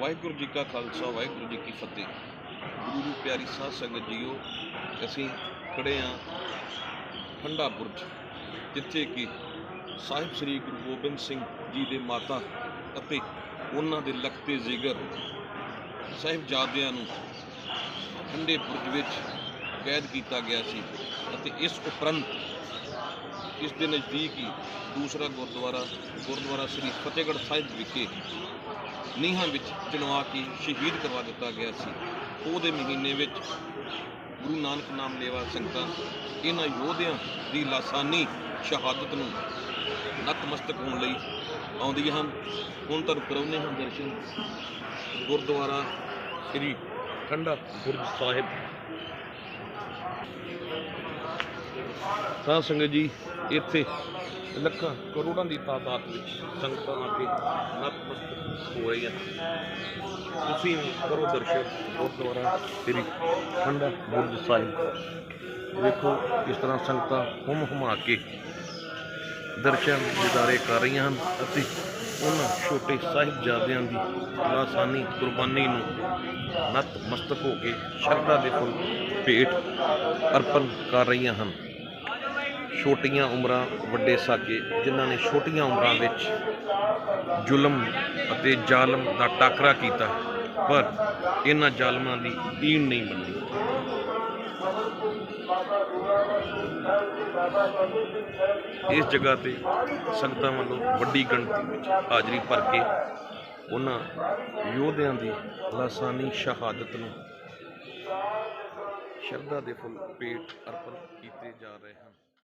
ਵਾਹਿਗੁਰੂ ਜੀ ਕਾ ਖਾਲਸਾ, ਵਾਹਿਗੁਰੂ ਜੀ ਕੀ ਫਤਿਹ। ਗੁਰੂ ਦੀ ਪਿਆਰੀ ਸਾਧ ਸੰਗਤ ਜੀਓ, ਅਸੀਂ ਖੜੇ ਹਾਂ ਠੰਡਾ ਬੁਰਜ ਜਿੱਥੇ ਕਿ ਸਾਹਿਬ ਸ੍ਰੀ ਗੁਰੂ ਗੋਬਿੰਦ ਸਿੰਘ ਜੀ ਦੇ ਮਾਤਾ ਅਤੇ ਉਹਨਾਂ ਦੇ ਲਖਤੇ ਜ਼ਿਗਰ ਸਾਹਿਬਜ਼ਾਦਿਆਂ ਨੂੰ ਠੰਡੇ ਬੁਰਜ ਵਿੱਚ ਕੈਦ ਕੀਤਾ ਗਿਆ ਸੀ ਅਤੇ ਇਸ ਉਪਰੰਤ ਇਸ ਦੇ ਨਜ਼ਦੀਕ ਹੀ ਦੂਸਰਾ ਗੁਰਦੁਆਰਾ ਗੁਰਦੁਆਰਾ ਸ੍ਰੀ ਫਤਿਹਗੜ੍ਹ ਸਾਹਿਬ ਵਿਖੇ ਨੀਹਾਂ ਵਿੱਚ ਚਿਣਵਾ ਕੇ ਸ਼ਹੀਦ ਕਰਵਾ ਦਿੱਤਾ ਗਿਆ ਸੀ। ਉਹਦੇ ਮਹੀਨੇ ਵਿੱਚ ਗੁਰੂ ਨਾਨਕ ਨਾਮ ਲੇਵਾ ਸੰਗਤਾਂ ਇਹਨਾਂ ਯੋਧਿਆਂ ਦੀ ਲਾਸਾਨੀ ਸ਼ਹਾਦਤ ਨੂੰ ਨਤਮਸਤਕ ਹੋਣ ਲਈ ਆਉਂਦੀਆਂ ਹਨ। ਹੁਣ ਤੁਹਾਨੂੰ ਕਰਾਉਂਦੇ ਹਾਂ ਦਰਸ਼ਨ। ਗੁਰਦੁਆਰਾ ਸ੍ਰੀ ਠੰਡਾ ਬੁਰਜ ਸਾਹਿਬ। ਤਾਂ ਸੰਗਤ ਜੀ, ਇੱਥੇ ਲੱਖਾਂ ਕਰੋੜਾਂ ਦੀ ਤਾਦਾਦ ਵਿੱਚ ਸੰਗਤਾਂ ਆ ਕੇ ਨਤਮਸਤਕ ਹੋ ਰਹੀਆਂ ਤੁਸੀਂ ਵੀ ਕਰੋ ਦਰਸ਼ਨ, ਗੁਰਦੁਆਰਾ ਸ੍ਰੀ ਠੰਡਾ ਬੁਰਜ ਸਾਹਿਬ। ਵੇਖੋ ਇਸ ਤਰ੍ਹਾਂ ਸੰਗਤਾਂ ਹੁਮ ਹੁਮਾ ਕੇ ਦਰਸ਼ਨ ਦਿਦਾਰੇ ਕਰ ਰਹੀਆਂ ਹਨ ਅਤੇ ਉਹਨਾਂ ਛੋਟੇ ਸਾਹਿਬਜ਼ਾਦਿਆਂ ਦੀ ਲਾਸਾਨੀ ਕੁਰਬਾਨੀ ਨੂੰ ਨਤਮਸਤਕ ਹੋ ਕੇ ਸ਼ਰਧਾ ਦੇ ਫੁੱਲ ਭੇਟ ਅਰਪਣ ਕਰ ਰਹੀਆਂ ਹਨ। ਛੋਟੀਆਂ ਉਮਰਾਂ ਵੱਡੇ ਸਾਕੇ, ਜਿਨ੍ਹਾਂ ਨੇ ਛੋਟੀਆਂ ਉਮਰਾਂ ਵਿੱਚ ਜ਼ੁਲਮ ਅਤੇ ਜ਼ਾਲਮ ਦਾ ਟਾਕਰਾ ਕੀਤਾ, ਪਰ ਇਹਨਾਂ ਜ਼ਾਲਮਾਂ ਦੀ ਦੀਨ ਨਹੀਂ ਮੰਨੀ। ਇਸ ਜਗ੍ਹਾ ਤੇ ਸੰਗਤਾਂ ਵੱਲੋਂ ਵੱਡੀ ਗਿਣਤੀ ਵਿੱਚ ਹਾਜ਼ਰੀ ਭਰ ਕੇ ਉਹਨਾਂ ਯੋਧਿਆਂ ਦੀ ਲਾਸਾਨੀ ਸ਼ਹਾਦਤ ਨੂੰ ਸ਼ਰਧਾ ਦੇ ਫੁੱਲ ਪੇਟ ਅਰਪਣ ਕੀਤੇ ਜਾ ਰਹੇ ਹਨ।